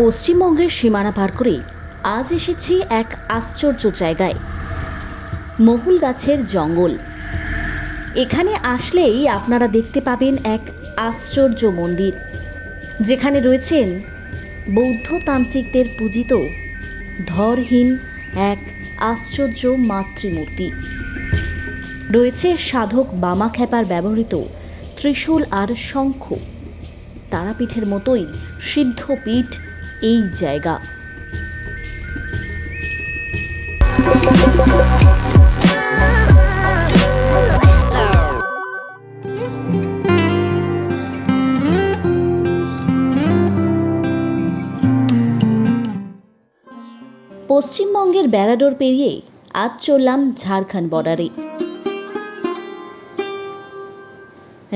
পশ্চিমবঙ্গের সীমানা পার করে আজ এসেছি এক আশ্চর্য জায়গায়, মহুল গাছের জঙ্গল। এখানে আসলেই আপনারা দেখতে পাবেন এক আশ্চর্য মন্দির, যেখানে রয়েছেন বৌদ্ধতান্ত্রিকদের পূজিত ধরহীন এক আশ্চর্য মাতৃমূর্তি। রয়েছে সাধক বামা খ্যাপার ব্যবহৃত ত্রিশূল আর শঙ্খ। তারাপীঠের মতোই সিদ্ধপীঠ এই জায়গা। পশ্চিমবঙ্গের বেড়াডোর পেরিয়ে আজ চললাম ঝাড়খণ্ড বর্ডারে।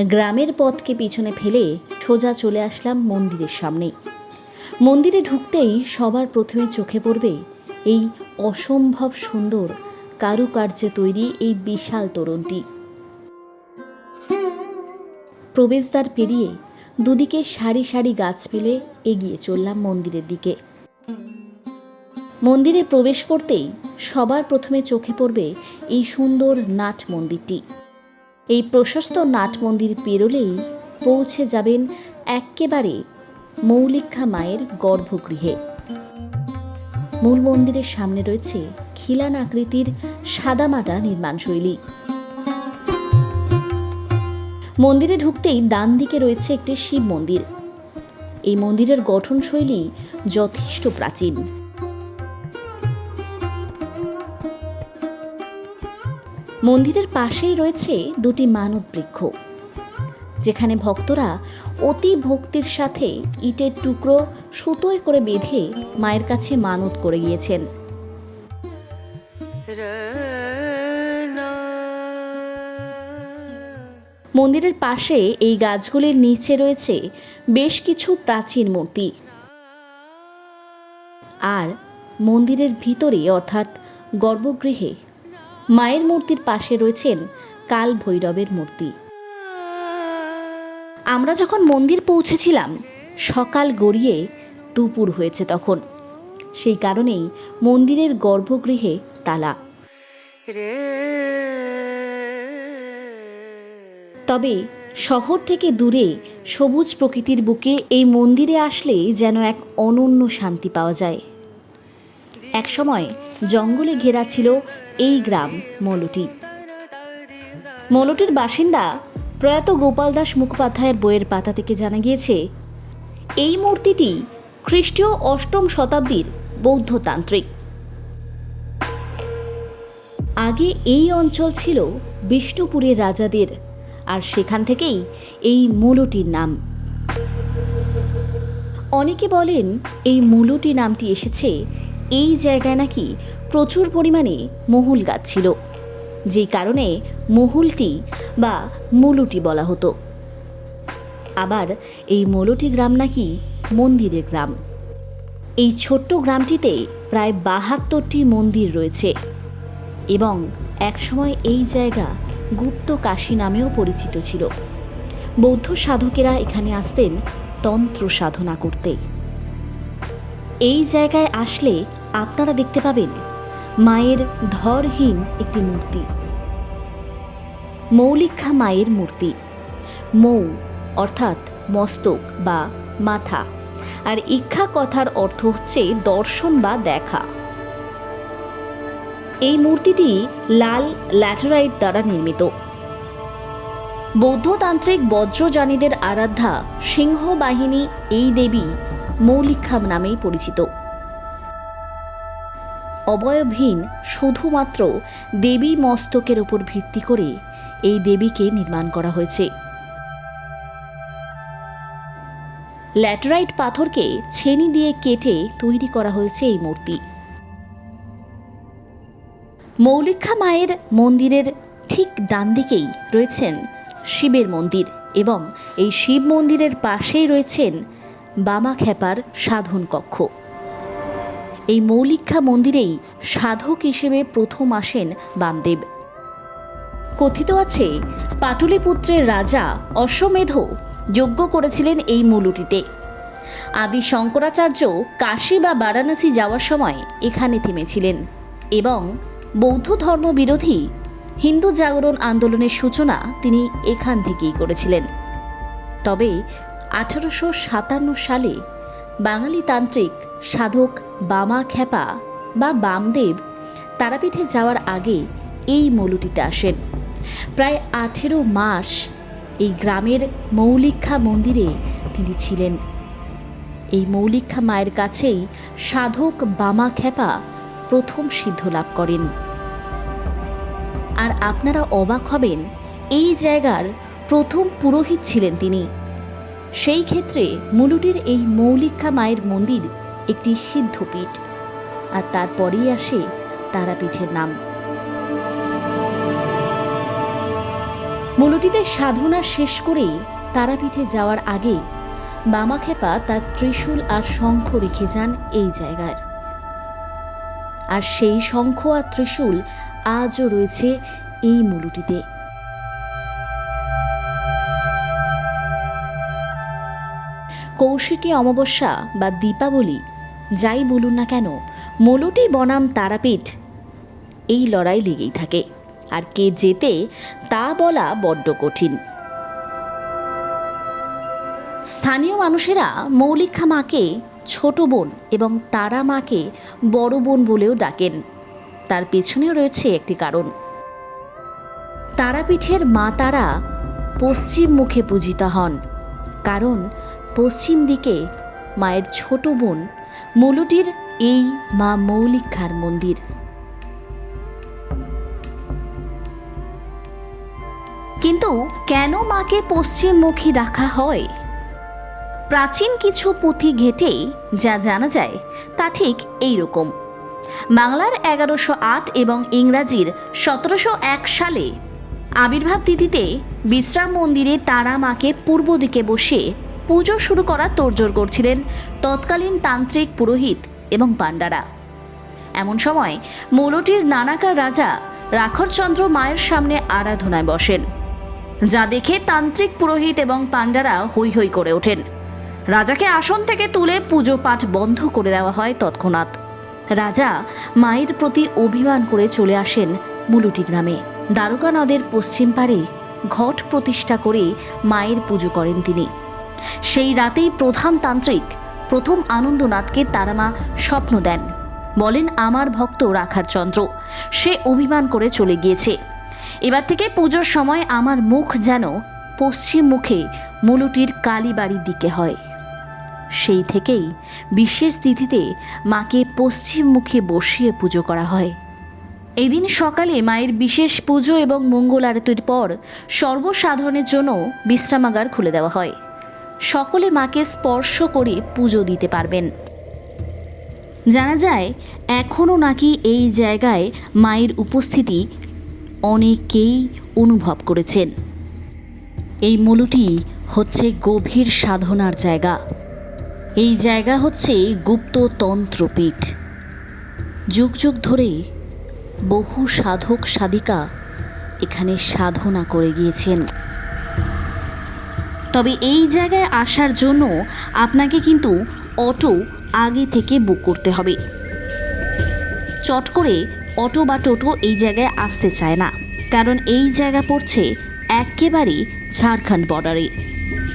গ্রামের পথকে পিছনে ফেলে সোজা চলে আসলাম মন্দিরের সামনে। মন্দিরে ঢুকতেই সবার প্রথমে চোখে পড়বে এই অসম্ভব সুন্দর কারুকার্যে তৈরি এই বিশাল তোরণটি। প্রবেশদ্বার পেরিয়ে দুদিকে সারি সারি গাছ পেলে এগিয়ে চললাম মন্দিরের দিকে। মন্দিরে প্রবেশ করতেই সবার প্রথমে চোখে পড়বে এই সুন্দর নাট মন্দিরটি। এই প্রশস্ত নাট মন্দির পেরোলেই পৌঁছে যাবেন এক্কেবারে মৌলিক্ষা মায়ের গর্ভগৃহে। মূল মন্দিরের সামনে রয়েছে খিলান আকৃতির সাদামাটা নির্মাণশৈলী। মন্দিরে ঢুকতেই ডান দিকে রয়েছে একটি শিব মন্দির। এই মন্দিরের গঠনশৈলী যথেষ্ট প্রাচীন। মন্দিরের পাশেই রয়েছে দুটি মানত বৃক্ষ যেখানে ভক্তরা অতি ভক্তির সাথে ইটের টুকরো সুতোয় করে বেঁধে মায়ের কাছে মানত করে গিয়েছেন। মন্দিরের পাশে এই গাছগুলির নিচে রয়েছে বেশ কিছু প্রাচীন মূর্তি। আর মন্দিরের ভিতরে অর্থাৎ গর্ভগৃহে মায়ের মূর্তির পাশে রয়েছেন কাল ভৈরবের মূর্তি। আমরা যখন মন্দির পৌঁছেছিলাম সকাল গড়িয়ে দুপুর হয়েছে তখন। সেই কারণেই মন্দিরের গর্ভগৃহে তালা। তবে শহর থেকে দূরে সবুজ প্রকৃতির বুকে এই মন্দিরে আসলে যেন এক অনন্য শান্তি পাওয়া যায়। একসময় জঙ্গলে ঘেরা ছিল এই গ্রাম মলটি। মলুটির বাসিন্দা প্রয়াত গোপাল দাস মুখোপাধ্যায়ের বইয়ের পাতা থেকে জানা গিয়েছে, এই মূর্তিটি খ্রিস্টীয় অষ্টম শতাব্দীর বৌদ্ধতান্ত্রিক। আগে এই অঞ্চল ছিল বিষ্ণুপুরের রাজাদের, আর সেখান থেকেই এই মূলটির নাম। অনেকে বলেন এই মূলটি নামটি এসেছে, এই জায়গায় নাকি প্রচুর পরিমাণে মহুল গাছ ছিল। যেই কারণে মহুলটি বা মুলুটি বলা হতো। আবার এই মলুটি গ্রাম নাকি মন্দিরের গ্রাম। এই ছোট্ট গ্রামটিতে প্রায় বাহাত্তরটি মন্দির রয়েছে এবং একসময় এই জায়গা গুপ্ত কাশী নামেও পরিচিত ছিল। বৌদ্ধ সাধকেরা এখানে আসতেন তন্ত্র সাধনা করতে। এই জায়গায় আসলে আপনারা দেখতে পাবেন মায়ের ধরহীন একটি মূর্তি। মৌলিক্ষা মায়ের মূর্তি। মৌ অর্থাৎ মস্তক বা মাথা। আর ইক্ষা কথার অর্থ হচ্ছে দর্শন বা দেখা। এই মূর্তিটি লাল ল্যাটেরাইট দ্বারা নির্মিত। বৌদ্ধতান্ত্রিক বজ্রযানীদের আরাধ্যা সিংহ বাহিনী এই দেবী মৌলিক্ষাম নামেই পরিচিত। অবয়বহীন শুধুমাত্র দেবী মস্তকের উপর ভিত্তি করে এই দেবীকে নির্মাণ করা হয়েছে। ল্যাটেরাইট পাথরকে ছেনি দিয়ে কেটে তৈরি করা হয়েছে এই মূর্তি। মৌলিক্ষা মায়ের মন্দিরের ঠিক ডান দিকেই রয়েছেন শিবের মন্দির এবং এই শিব মন্দিরের পাশেই রয়েছেন বামা খ্যাপার সাধন কক্ষ। এই মৌলিক্ষা মন্দিরেই সাধক হিসেবে প্রথম আসেন বামদেব। কথিত আছে, পাটুলিপুত্রের রাজা অশ্বমেধ যজ্ঞ করেছিলেন এই মূলটিতে। আদি শঙ্করাচার্য কাশী বা বারাণসী যাওয়ার সময় এখানে থেমেছিলেন এবং বৌদ্ধ ধর্ম বিরোধী হিন্দু জাগরণ আন্দোলনের সূচনা তিনি এখান থেকেই করেছিলেন। তবে আঠারোশো সাতান্ন সালে বাঙালি তান্ত্রিক সাধক বামা খ্যাপা বা বামদেব তারাপীঠে যাওয়ার আগে এই মৌলটিতে আসেন। প্রায় আঠেরো মাস এই গ্রামের মৌলিক্ষা মন্দিরে তিনি ছিলেন। এই মৌলিক্ষা মায়ের কাছেই সাধক বামা খ্যাপা প্রথম সিদ্ধ লাভ করেন। আর আপনারা অবাক হবেন, এই জায়গার প্রথম পুরোহিত ছিলেন তিনি। সেই ক্ষেত্রে মুলুটির এই মৌলিক্ষা মায়ের মন্দির একটি সিদ্ধপীঠ, আর তারপরেই আসে তারাপীঠের নাম। মুলুটিতে সাধনা শেষ করেই তারাপীঠে যাওয়ার আগে বামাখেপা তার ত্রিশূল আর শঙ্খ রেখে যান এই জায়গার। আর সেই শঙ্খ আর ত্রিশূল আজও রয়েছে এই মুলুটিতে। কৌশিকী অমাবস্যা বা দীপাবলি, যাই বলুন না কেন, মলুটি বনাম তারাপীঠ, এই লড়াই লেগেই থাকে। আর কে জেতে তা বলা বড্ড কঠিন। স্থানীয় মানুষেরা মৌলিক্ষা মাকে, ছোট বোন এবং তারা মাকে বড় বোন বলেও ডাকেন। তার পেছনে রয়েছে একটি কারণ। তারাপীঠের মা তারা পশ্চিম মুখে পূজিত হন। কারণ পশ্চিম দিকে মায়ের ছোট বোন, মৌলটির এই মা মৌলিক্ষার মন্দির। কিন্তু কেন মাকে পশ্চিমমুখী রাখা হয়? প্রাচীন কিছু পুঁথি ঘেটে যা জানা যায় তা ঠিক এই রকম বাংলার এগারোশো আট এবং ইংরাজির সতেরোশো এক সালে আবির্ভাব তিথিতে বিশ্রাম মন্দিরে তারা মাকে পূর্ব দিকে বসে পুজো শুরু করা তোড়জোড় করছিলেন তৎকালীন তান্ত্রিক পুরোহিত এবং পাণ্ডারা। এমন সময় মৌলটির নানাকার রাজা রাখরচন্দ্র মায়ের সামনে আরাধনায় বসেন। যা দেখে তান্ত্রিক পুরোহিত এবং পাণ্ডারা হৈ হৈ করে ওঠেন। রাজাকে আসন থেকে তুলে পুজো পাঠ বন্ধ করে দেওয়া হয় তৎক্ষণাৎ। রাজা মায়ের প্রতি অভিমান করে চলে আসেন মুলুটি গ্রামে। দ্বারকা নদের পশ্চিম পারে ঘট প্রতিষ্ঠা করে মায়ের পুজো করেন তিনি। সেই রাতেই প্রধান তান্ত্রিক প্রথম আনন্দনাথকে তারামা স্বপ্ন দেন। বলেন, আমার ভক্ত রাখার চন্দ্র সে অভিমান করে চলে গিয়েছে। এবার থেকে পুজোর সময় আমার মুখ যেন পশ্চিম মুখে মুলুটির কালীবাড়ির দিকে হয়। সেই থেকেই বিশেষ তিথিতে মাকে পশ্চিম মুখে বসিয়ে পুজো করা হয়। এদিন সকালে মায়ের বিশেষ পুজো এবং মঙ্গল আরতির পর সর্বসাধারণের জন্য বিশ্রামাগার খুলে দেওয়া হয়। সকলে মাকে স্পর্শ করে পুজো দিতে পারবেন। জানা যায় এখনও নাকি এই জায়গায় মায়ের উপস্থিতি অনেকেই অনুভব করেছেন। এই মূলটি হচ্ছে গভীর সাধনার জায়গা। এই জায়গা হচ্ছে গুপ্ত তন্ত্রপীঠ। যুগ যুগ ধরে বহু সাধক সাধিকা এখানে সাধনা করে গিয়েছেন। তবে এই জায়গায় আসার জন্য আপনাকে কিন্তু অটো আগে থেকে বুক করতে হবে। চট করে অটো বা টোটো এই জায়গায় আসতে চায় না। কারণ এই জায়গা পড়ছে একেবারে ঝাড়খণ্ড বর্ডারে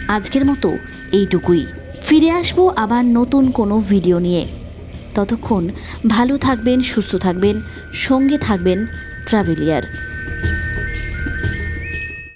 আজকের মতো এইটুকুই। ফিরে আসব আবার নতুন কোনো ভিডিও নিয়ে। ততক্ষণ ভালো থাকবেন, সুস্থ থাকবেন, সঙ্গে থাকবেন ট্রাভেলিয়ার